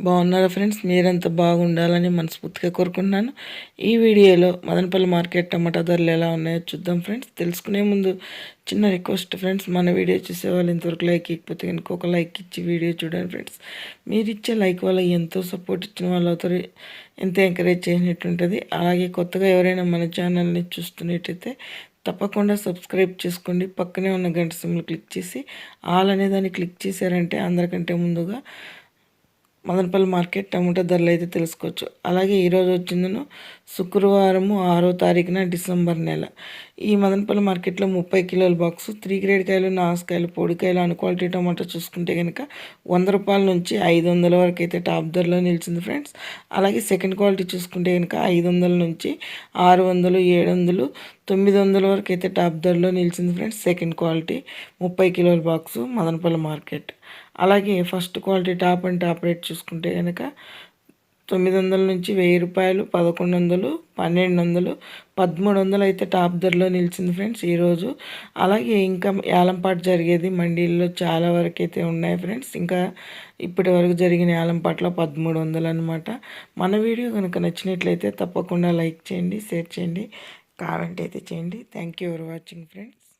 బాగున్నారా ఫ్రెండ్స్? మీరంతా బాగుండాలని మనస్ఫూర్తిగా కోరుకుంటున్నాను. ఈ వీడియోలో మదనపల్లి మార్కెట్ టమాటా ధరలు ఎలా ఉన్నాయో చూద్దాం ఫ్రెండ్స్. తెలుసుకునే ముందు చిన్న రిక్వెస్ట్ ఫ్రెండ్స్ మన వీడియో చూసే వాళ్ళు ఇంతవరకు లైక్ ఇకపోతే కనుక ఒక లైక్ ఇచ్చి వీడియో చూడండి ఫ్రెండ్స్. మీరు ఇచ్చే లైక్ వల్ల ఎంతో సపోర్ట్ ఇచ్చిన వాళ్ళు అవుతారు ఎంతో ఎంకరేజ్ చేసినట్టుంటుంది అలాగే కొత్తగా ఎవరైనా మన ఛానల్ని చూస్తున్నట్టయితే తప్పకుండా సబ్స్క్రైబ్ చేసుకోండి. పక్కనే ఉన్న గంట సిమ్లు క్లిక్ చేసి ఆల్ అనే దాన్ని క్లిక్ చేశారంటే అందరికంటే ముందుగా మదనపల్లి మార్కెట్ టమాటా ధరలు అయితే తెలుసుకోవచ్చు. అలాగే ఈరోజు వచ్చిందను శుక్రవారము ఆరో తారీఖున డిసెంబర్ నెల. ఈ మదనపల్లి మార్కెట్లో ముప్పై కిలోల బాక్స్ త్రీ గ్రేడ్ కాయలు నాసుకాయలు పొడికాయలు అన్ క్వాలిటీ టమాటా చూసుకుంటే కనుక వంద రూపాయల నుంచి ఐదు వందల వరకు అయితే టాప్ ధరలో నిలిచింది ఫ్రెండ్స్. అలాగే సెకండ్ క్వాలిటీ చూసుకుంటే కనుక ఐదు వందల నుంచి ఆరు వందలు ఏడు వందలు తొమ్మిది వందల వరకు అయితే టాప్ ధరలో నిలిచింది ఫ్రెండ్స్. సెకండ్ క్వాలిటీ ముప్పై కిలోల బాక్సు మదనపల్లి మార్కెట్. అలాగే first quality top and top rate చూసుకుంటే కనుక తొమ్మిది వందల నుంచి వెయ్యి రూపాయలు పదకొండు వందలు పన్నెండు వందలు పదమూడు వందలు అయితే టాప్ ధరలో నిలిచింది ఫ్రెండ్స్ ఈరోజు అలాగే ఇంకా యాలంపాటు జరిగేది మండీల్లో చాలా వరకు అయితే ఉన్నాయి ఫ్రెండ్స్. ఇంకా ఇప్పటి వరకు జరిగిన యాలంపాట్లో పదమూడు వందలు అనమాట మన వీడియో కనుక నచ్చినట్లయితే తప్పకుండా లైక్ చేయండి షేర్ చేయండి. కామెంట్ అయితే చేయండి. Thank you for watching friends